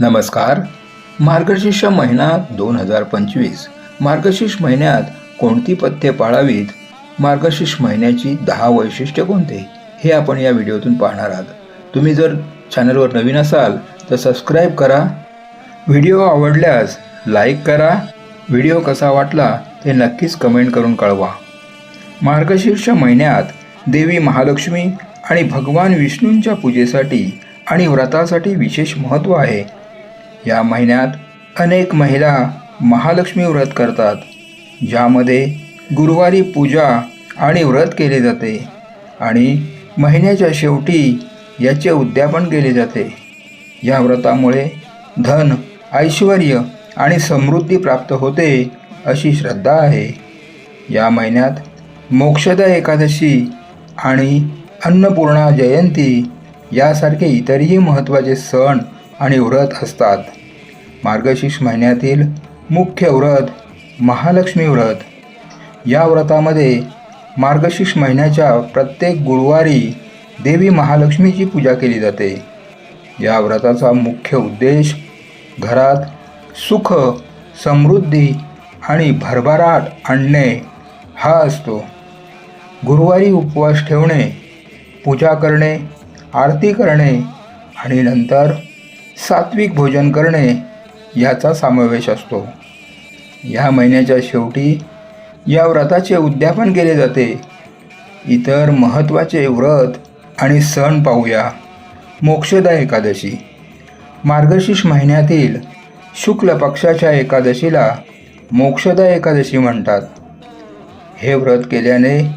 नमस्कार. मार्गशीर्ष महिना दोन हजार पंचवीस. मार्गशीर्ष महिन्यात कोणती पथ्ये पाळावीत? मार्गशीर्ष महिन्याची दहा वैशिष्ट्य कोणते? हे आपण या व्हिडिओतून पाहणार आहात. तुम्ही जर चॅनलवर नवीन असाल तर सबस्क्राईब करा. व्हिडिओ आवडल्यास लाईक करा. व्हिडिओ कसा वाटला ते नक्कीच कमेंट करून कळवा. मार्गशीर्ष महिन्यात देवी महालक्ष्मी आणि भगवान विष्णूंच्या पूजेसाठी आणि व्रतासाठी विशेष महत्त्व आहे. या महिन्यात अनेक महिला महालक्ष्मी व्रत करतात ज्यामध्ये गुरुवारी पूजा आणि व्रत केले जाते आणि महिन्याच्या शेवटी याचे उद्यापन केले जाते. या व्रतामुळे धन ऐश्वर आणि समृद्धी प्राप्त होते अशी श्रद्धा आहे. या महिन्यात मोक्षदा एकादशी आणि अन्नपूर्णा जयंती यासारखे इतरही महत्त्वाचे सण आणि व्रत असतात. मार्गशीर्ष महिन्यातील मुख्य व्रत महालक्ष्मी व्रत. या व्रतामध्ये मार्गशीर्ष महिन्याच्या प्रत्येक गुरुवारी देवी महालक्ष्मीची पूजा केली जाते. या व्रताचा मुख्य उद्देश घरात सुख समृद्धी आणि भरभराट आणणे हा असतो. गुरुवारी उपवास ठेवणे पूजा करणे आरती करणे आणि नंतर सात्विक भोजन करणे याचा समावेश असतो. या महिन्याच्या शेवटी या व्रताचे उद्यापन केले जाते. इतर महत्त्वाचे व्रत आणि सण पाहूया. मोक्षदा एकादशी. मार्गशीर्ष महिन्यातील शुक्ल पक्षाच्या एकादशीला मोक्षदा एकादशी म्हणतात. हे व्रत केल्याने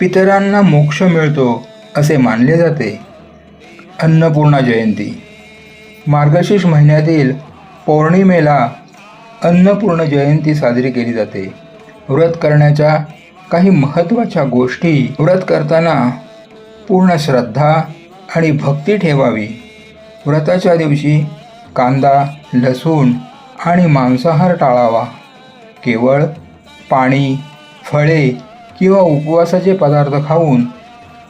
पितरांना मोक्ष मिळतो असे मानले जाते. अन्नपूर्णा जयंती. मार्गशीर्ष महिन्यातील पौर्णिमेला अन्नपूर्ण जयंती साजरी केली जाते. व्रत करण्याच्या काही महत्त्वाच्या गोष्टी व्रत करताना पूर्ण श्रद्धा आणि भक्ती ठेवावी. व्रताच्या दिवशी कांदा लसूण आणि मांसाहार टाळावा. केवळ पाणी फळे किंवा उपवासाचे पदार्थ खाऊन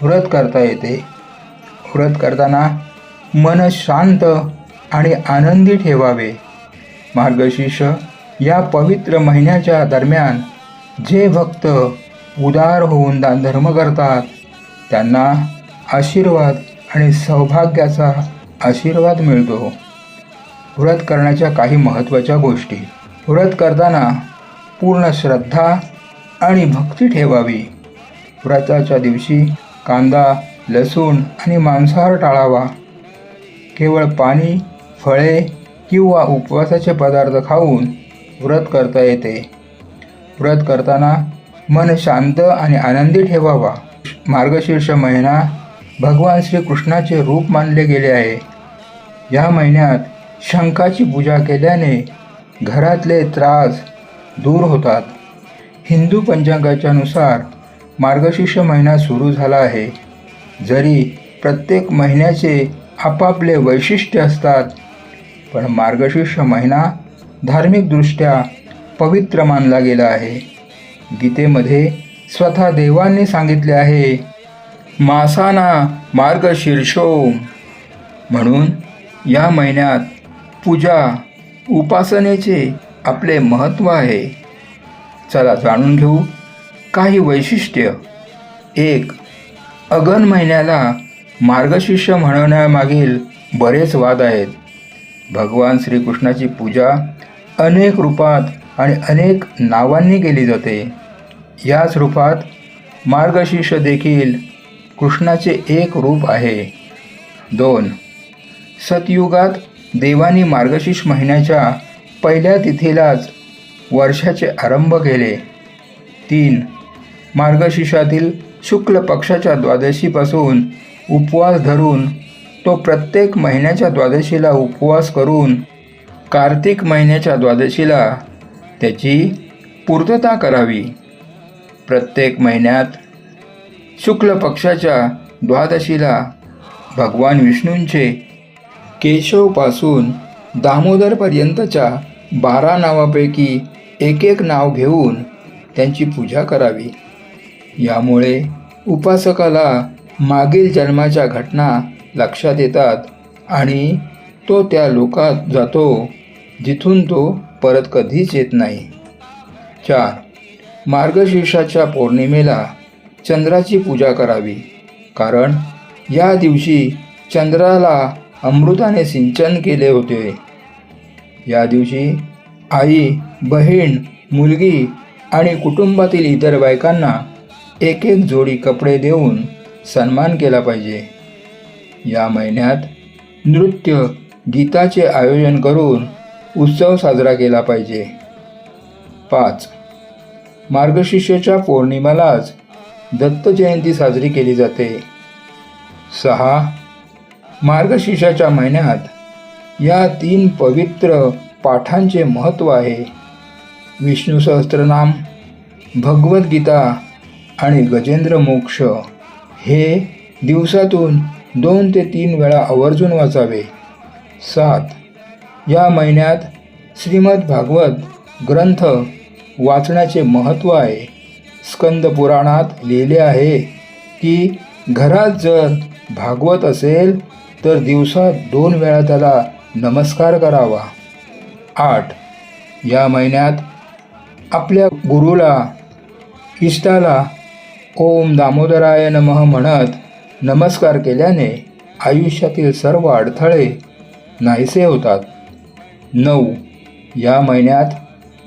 व्रत करता येते. व्रत करताना मन शांत आणि आनंदी ठेवावे. मार्गशीर्ष या पवित्र महिन्याच्या दरम्यान जे भक्त उदार होऊन दान धर्म करतात त्यांना आशीर्वाद आणि सौभाग्याचा आशीर्वाद मिळतो. व्रत करण्याच्या काही महत्त्वाच्या गोष्टी. व्रत करताना पूर्ण श्रद्धा आणि भक्ती ठेवावी. व्रताच्या दिवशी कांदा लसूण आणि मांसाहार टाळावा. केवळ पाणी फळे किंवा उपवासाचे पदार्थ खाऊन व्रत करता येते. व्रत करताना मन शांत आणि आनंदी ठेवावा. मार्गशीर्ष महिना भगवान श्रीकृष्णाचे रूप मानले गेले आहे. या महिन्यात शंखाची पूजा केल्याने घरातले त्रास दूर होतात. हिंदू पंचांगाच्या नुसार मार्गशीर्ष महिना सुरू झाला आहे. जरी प्रत्येक महिन्याचे आपापले वैशिष्ट्य असतात पण मार्गशीर्ष महिना धार्मिकदृष्ट्या पवित्र मानला गेला आहे. गीतेमध्ये स्वतः देवांनी सांगितले आहे मासाना मार्गशीर्षोम म्हणून या महिन्यात पूजा उपासनेचे आपले महत्त्व आहे. चला जाणून घेऊ काही वैशिष्ट्य. एक अगन महिन्याला मार्गशीर्ष म्हणण्यामागील बरेच वाद आहेत. भगवान श्रीकृष्णाची पूजा अनेक रूपात आणि अनेक नावांनी केली जाते. याच रूपात मार्गशीर्ष देखील कृष्णाचे एक रूप आहे. दोन. सतयुगात देवानी मार्गशीर्ष महिन्याच्या पहिल्या तिथीलाच वर्षाचे आरंभ केले. तीन. मार्गशीर्षातील शुक्ल पक्षाच्या द्वादशीपासून उपवास धरून तो प्रत्येक महिन्याच्या द्वादशीला उपवास करून कार्तिक महिन्याच्या द्वादशीला त्याची पूर्तता करावी. प्रत्येक महिन्यात शुक्ल पक्षाच्या द्वादशीला भगवान विष्णूंचे केशवपासून दामोदरपर्यंतच्या बारा नावापैकी एक एक नाव घेऊन त्यांची पूजा करावी. यामुळे उपासकाला मागील जन्माच्या घटना लक्षात येतात आणि तो त्या लोकात जातो जिथून तो परत कधीच येत नाही. चार. मार्गशीर्षाच्या पौर्णिमेला चंद्राची पूजा करावी कारण या दिवशी चंद्राला अमृताने सिंचन केले होते. या दिवशी आई बहीण मुलगी आणि कुटुंबातील इतर बायकांना एक एक जोडी कपडे देऊन सन्मान केला पाहिजे. या महिन्यात नृत्य गीताचे आयोजन करून उत्सव साजरा केला पाहिजे. पाच. मार्गशीर्षाच्या पौर्णिमेलाच दत्त जयंती साजरी केली जाते. सहा. मार्गशीर्षाच्या महिन्यात या तीन पवित्र पाठांचे महत्त्व आहे. विष्णू सहस्त्रनाम भगवद्गीता आणि गजेंद्र मोक्ष हे दिवसातून दोन ते तीन वेळा आवर्जून वाचावे. सात. या महिन्यात श्रीमद भागवत ग्रंथ वाचण्याचे महत्त्व आहे. स्कंद पुराणात लिहिले आहे की घरात जर भागवत असेल तर दिवसात दोन वेळा त्याला नमस्कार करावा. आठ. या महिन्यात आपल्या गुरुला इष्टाला ओम दामोदराय नमः म्हणत नमस्कार केल्याने आयुष्यातील सर्व अडथळे नाहीसे होतात. नऊ. या महिन्यात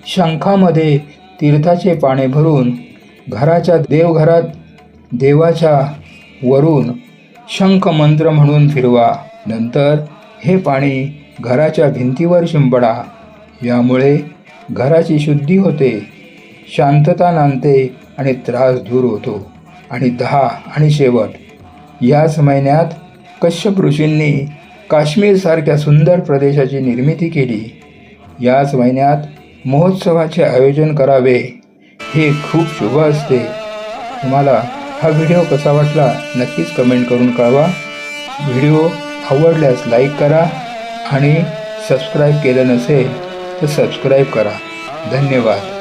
शंखामध्ये तीर्थाचे पाणी भरून घराच्या देवघरात देवाच्या वरून शंख मंत्र म्हणून फिरवा. नंतर हे पाणी घराच्या भिंतीवर शिंपडा. यामुळे घराची शुद्धी होते शांतता नांदते आणि त्रास दूर होतो. आणि दहा आणि शेवट याच महिन्यात कश्यप ऋषींनी काश्मीरसारख्या सुंदर प्रदेशाची निर्मिती केली. याच महिन्यात महोत्सवाचे आयोजन करावे हे खूप शुभ असते. तुम्हाला हा व्हिडिओ कसा वाटला नक्कीच कमेंट करून कळवा. व्हिडिओ आवडल्यास लाईक करा आणि सबस्क्राईब केलं नसेल तर सबस्क्राईब करा. धन्यवाद.